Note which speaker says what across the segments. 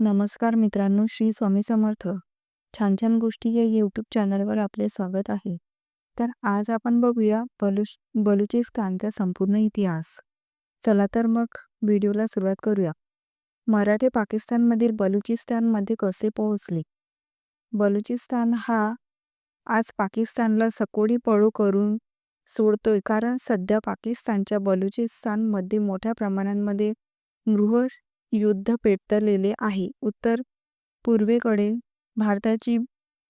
Speaker 1: नमस्कार मित्रांनो श्री स्वामी समर्थ. छान छान गोष्टी या यूट्यूब चॅनलवर आपले स्वागत आहे. तर आज आपण बघूया बलुच बलुचिस्तानचा संपूर्ण इतिहास. चला तर मग व्हिडिओला सुरुवात करूया. मराठे पाकिस्तानमधील बलुचिस्तानमध्ये कसे पोहोचले? बलुचिस्तान हा आज पाकिस्तानला सकोडी पळू करून सोडतोय. कारण सध्या पाकिस्तानच्या बलुचिस्तानमध्ये मोठ्या प्रमाणामध्ये गृह युद्ध पेटलेले आहे. उत्तर पूर्वेकडे भारताची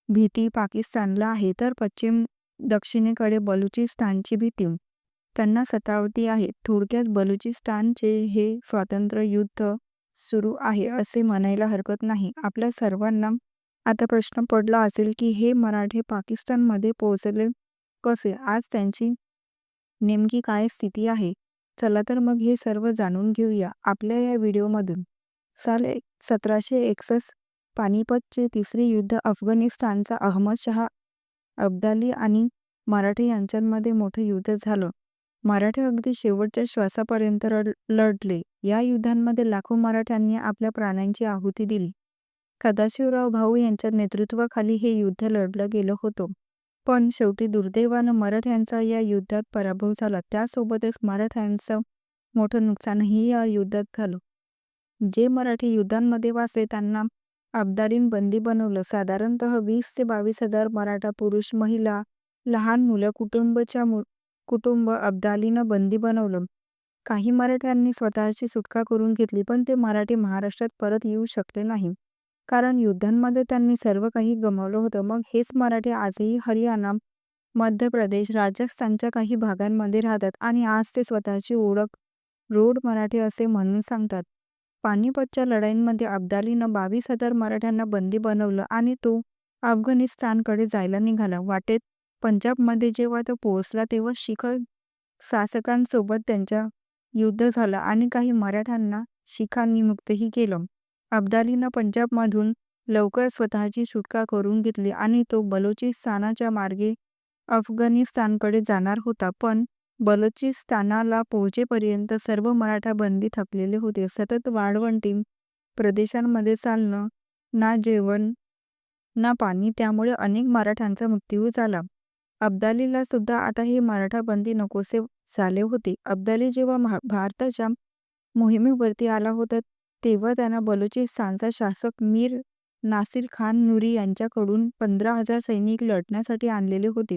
Speaker 1: भीती पाकिस्तानला आहे तर पश्चिम दक्षिणेकडे बलुचिस्तानची भीती त्यांना सतावती आहे. थोडक्यात बलुचिस्तानचे हे स्वातंत्र्य युद्ध सुरू आहे असे म्हणायला हरकत नाही. आपल्या सर्वांना आता प्रश्न पडला असेल की हे मराठे पाकिस्तानमध्ये पोहोचले कसे? आज त्यांची नेमकी काय स्थिती आहे? चला तर मग हे सर्व जाणून घेऊया आपल्या या व्हिडिओमधून. साल एक सतराशे एकसष्ट पानिपतचे तिसरे युद्ध अफगाणिस्तानचा अहमद शहा अब्दाली आणि मराठे यांच्यामध्ये मोठं युद्ध झालं. मराठे अगदी शेवटच्या श्वासापर्यंत लढले. या युद्धांमध्ये लाखो मराठ्यांनी आपल्या प्राण्यांची आहुती दिली. सदाशिवराव भाऊ यांच्या नेतृत्वाखाली हे युद्ध लढलं गेलं होतं. पण शेवटी दुर्दैवानं मराठ्यांचा या युद्धात पराभव झाला. त्यासोबतच मराठ्यांचं मोठं नुकसानही या युद्धात झालं. जे मराठी युद्धांमध्ये वाचले त्यांना अब्दालीन बंदी बनवलं. साधारणतः वीस ते बावीस हजार मराठा पुरुष, महिला, लहान मुलं, कुटुंबच्या कुटुंब अब्दालीनं बंदी बनवलं. काही मराठ्यांनी स्वतःची सुटका करून घेतली पण ते मराठी महाराष्ट्रात परत येऊ शकले नाही. कारण युद्धांमध्ये त्यांनी सर्व काही गमावलं होतं. मग हेच मराठी आजही हरियाणा, मध्य प्रदेश, राजस्थानच्या काही भागांमध्ये राहतात आणि आज ते स्वतःची ओळख रोड मराठी असे म्हणून सांगतात. पानिपतच्या लढाईंमध्ये अब्दालीनं बावीस हजार मराठ्यांना बंदी बनवलं आणि तो अफगाणिस्तानकडे जायला निघाला. वाटेत पंजाबमध्ये जेव्हा तो पोहोचला तेव्हा शिखर शासकांसोबत त्यांच्या युद्ध झालं आणि काही मराठ्यांना शिखांनी मुक्तही केलं. अब्दालीनं पंजाबमधून लवकर स्वतःची सुटका करून घेतली आणि तो बलोचिस्तानाच्या मार्गे अफगाणिस्तानकडे जाणार होता. पण बलोचिस्तानाला पोहोचेपर्यंत सर्व मराठा बंदी थकलेले होते. सतत वाळवंटी प्रदेशांमध्ये चालणं, ना जेवण ना पाणी त्यामुळे अनेक मराठ्यांचा मृत्यू झाला. अब्दालीला सुद्धा आता हे मराठा बंदी नकोसे झाले होते. अब्दाली जेव्हा भारताच्या मोहिमेवरती आला होता तेव्हा त्यांना बलुचिस्तानचा शासक मीर नासिर खान नुरी यांच्याकडून पंधरा हजार सैनिक लढण्यासाठी आणलेले होते.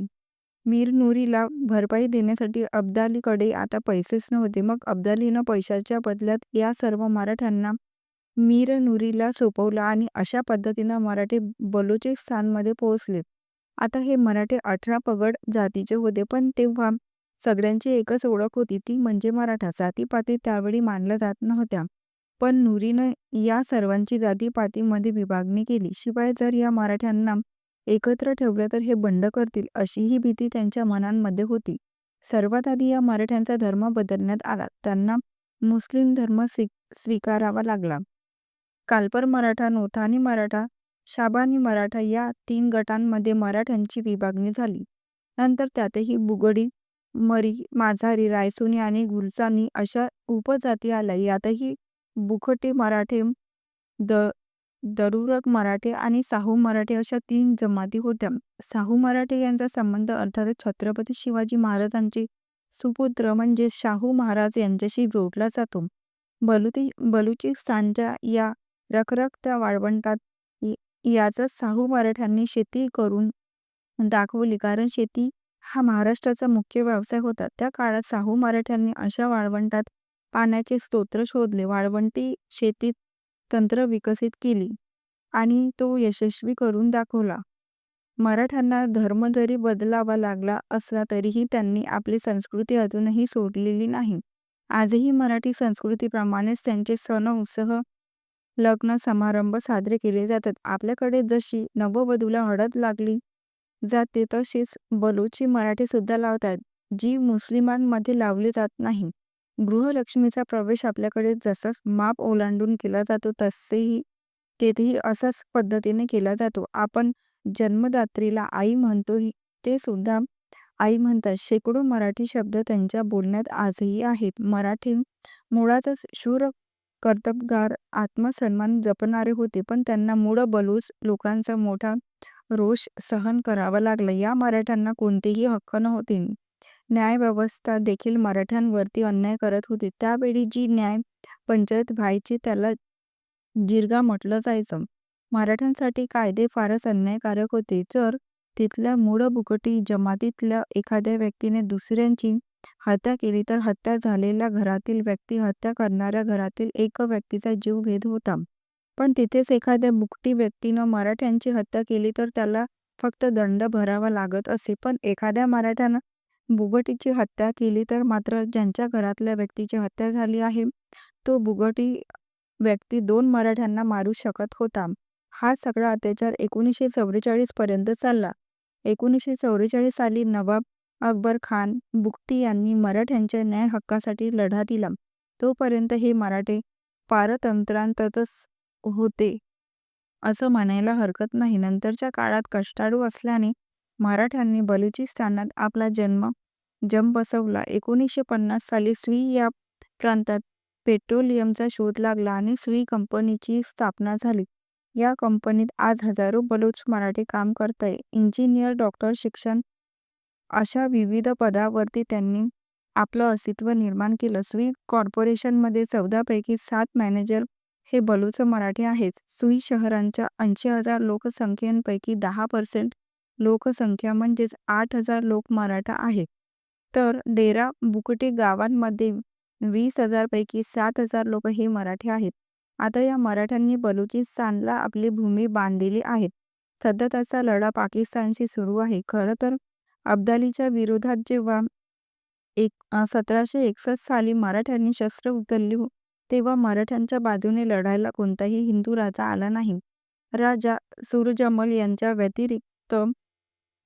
Speaker 1: मीर नुरीला भरपाई देण्यासाठी अब्दालीकडे आता पैसेच नव्हते. मग अब्दालीनं पैशाच्या बदल्यात या सर्व मराठ्यांना मीर नुरीला सोपवलं आणि अशा पद्धतीनं मराठे बलुचिस्तानमध्ये पोहोचले. आता हे मराठे अठरा पगड जातीचे होते पण तेव्हा सगळ्यांची एकच ओळख होती ती म्हणजे मराठा. जातीपाती त्यावेळी मानल्या जात नव्हत्या. पण नुरीनं या सर्वांची जातीपातीमध्ये विभागणी केली. शिवाय जर या मराठ्यांना एकत्र ठेवलं तर हे बंड करतील अशीही भीती त्यांच्या मनांमध्ये होती. सर्वात आधी या मराठ्यांचा धर्म बदलण्यात आला. त्यांना मुस्लिम धर्म स्वीकारावा लागला. कालपर मराठा, नोथानी मराठा, शाबानी मराठा या तीन गटांमध्ये मराठ्यांची विभागणी झाली. नंतर त्यातही बुगडी, मरी, माझारी, रायसोनी आणि गुलसानी अशा उपजाती आल्या. यातही बुखटी मराठे, द दरुरक मराठे आणि साहू मराठे अशा तीन जमाती होत्या. साहू मराठे यांचा संबंध अर्थातच छत्रपती शिवाजी महाराजांचे सुपुत्र म्हणजे शाहू महाराज यांच्याशी जोडला जातो. बलुती बलुचिस्तानच्या या रखरखत्या वाळवंटात याचाच साहू मराठ्यांनी शेती करून दाखवली कारण शेती हा महाराष्ट्राचा मुख्य व्यवसाय होता. त्या काळात साहू मराठ्यांनी अशा वाळवंटात पाण्याचे स्रोत शोधले, वाळवंटी शेतीत तंत्र विकसित केली आणि तो यशस्वी करून दाखवला. मराठ्यांना धर्म जरी बदलावा लागला असला तरीही त्यांनी आपली संस्कृती अजूनही सोडलेली नाही. आजही मराठी संस्कृतीप्रमाणेच त्यांचे सण उत्सव, लग्न समारंभ साजरे केले जातात. आपल्याकडे जशी नववधूला हळद लागली जाते तशीच बलुची मराठी सुद्धा लावतात, जी मुस्लिमांमध्ये लावली जात नाही. गृहलक्ष्मीचा प्रवेश आपल्याकडे जसा माप ओलांडून केला जातो तसेही तेथेही असाच पद्धतीने केला जातो. आपण जन्मदात्रीला आई म्हणतो ते सुद्धा आई म्हणतात. शेकडो मराठी शब्द त्यांच्या बोलण्यात आजही आहेत. मराठी मुळातच शूर कर्तबगार आत्मसन्मान जपणारे होते पण त्यांना मूळ बलूच लोकांचा मोठा रोष सहन करावा लागला या मराठ्यांना कोणतेही हक्क नव्हते न्यायव्यवस्था देखील मराठ्यांवरती अन्याय करत होती. त्यावेळी जी न्याय पंचायत व्हायची त्याला जिरगा म्हटलं जायचं. मराठ्यांसाठी कायदे फारच अन्यायकारक होते. जर तिथल्या मूळ बुकटी जमातीतल्या एखाद्या व्यक्तीने दुसऱ्यांची हत्या केली तर हत्या झालेल्या घरातील व्यक्ती हत्या करणाऱ्या घरातील एक व्यक्तीचा जीव घेत होता. पण तिथेच एखाद्या बुकटी व्यक्तीनं मराठ्यांची हत्या केली तर त्याला फक्त दंड भरावा लागत असे. पण एखाद्या मराठ्यानं बुगटीची हत्या केली तर मात्र ज्यांच्या घरातल्या व्यक्तीची हत्या झाली आहे तो बुगटी व्यक्ती दोन मराठ्यांना मारू शकत होता. हा सगळा अत्याचार एकोणीसशे चौवेचाळीस पर्यंत चालला. एकोणीसशे चौवेचाळीस साली नवाब अकबर खान बुगटी यांनी मराठ्यांच्या न्याय हक्कासाठी लढा दिला. तोपर्यंत हे मराठे पारतंत्रांतच होते. असं म्हणायला हरकत नाही. नंतरच्या काळात कष्टाळू असल्याने मराठ्यांनी बलुचिस्तानात आपला जन्म जम बसवला. एकोणीसशे पन्नास साली स्वी या प्रांतात पेट्रोलियमचा शोध लागला आणि स्वी कंपनीची स्थापना झाली. या कंपनीत आज हजारो बलूच मराठी काम करताय. इंजिनियर डॉक्टर शिक्षण अशा विविध पदावरती त्यांनी आपलं अस्तित्व निर्माण केलं. स्वी कॉर्पोरेशनमध्ये चौदापैकी सात मॅनेजर हे बलूच मराठी आहेत. सुई शहरांच्या ऐंशी हजार लोकसंख्येपैकी दहा पर्सेंट लोकसंख्या म्हणजेच आठ हजार लोक मराठा आहेत. तर डेरा बुकटे गावांमध्ये वीस हजारपैकी सात हजार लोक हे मराठी आहेत. आता या मराठ्यांनी बलुचिस्तानला आपली भूमी बांधलेली आहे. सध्या त्याचा लढा पाकिस्तानशी सुरू आहे. खरं तर अब्दालीच्या विरोधात जेव्हा एक सतराशे एकसष्ट साली मराठ्यांनी शस्त्र उचलली हो, तेव्हा मराठ्यांच्या बाजूने लढायला कोणताही हिंदू राजा आला नाही. राजा सूरजमल यांच्या व्यतिरिक्त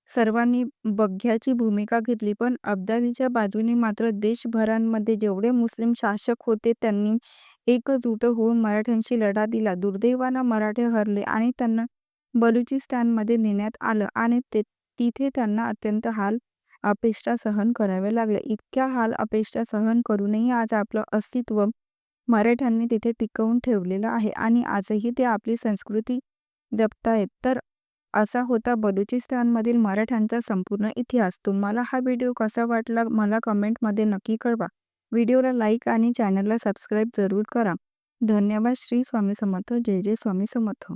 Speaker 1: सर्वांनी बघ्याची भूमिका घेतली पण अब्दालीच्या बाजूने मात्र देशभरांमध्ये जेवढे मुस्लिम शासक होते त्यांनी एकजूट होऊन मराठ्यांशी लढा दिला. दुर्दैवानं मराठे हरले आणि त्यांना बलुचिस्तानमध्ये नेण्यात आलं आणि ते तिथे त्यांना अत्यंत हाल अपेष्टा सहन करावे लागले इतक्या हाल अपेष्टा सहन करूनही आज आपलं अस्तित्व मराठ्यांनी तिथे टिकवून ठेवलेलं आहे आणि आजही ते आपली संस्कृती जपतायत. तर असा होता. बलुचिस्तानमधील मराठ्यांचा संपूर्ण इतिहास. तुम्हाला हा व्हिडिओ कसा वाटला? मला कमेंटमध्ये नक्की कळवा. व्हिडिओला लाईक आणि चॅनलला सबस्क्राईब जरूर करा. धन्यवाद. श्री स्वामी समर्थ. जय जय स्वामी समर्थ.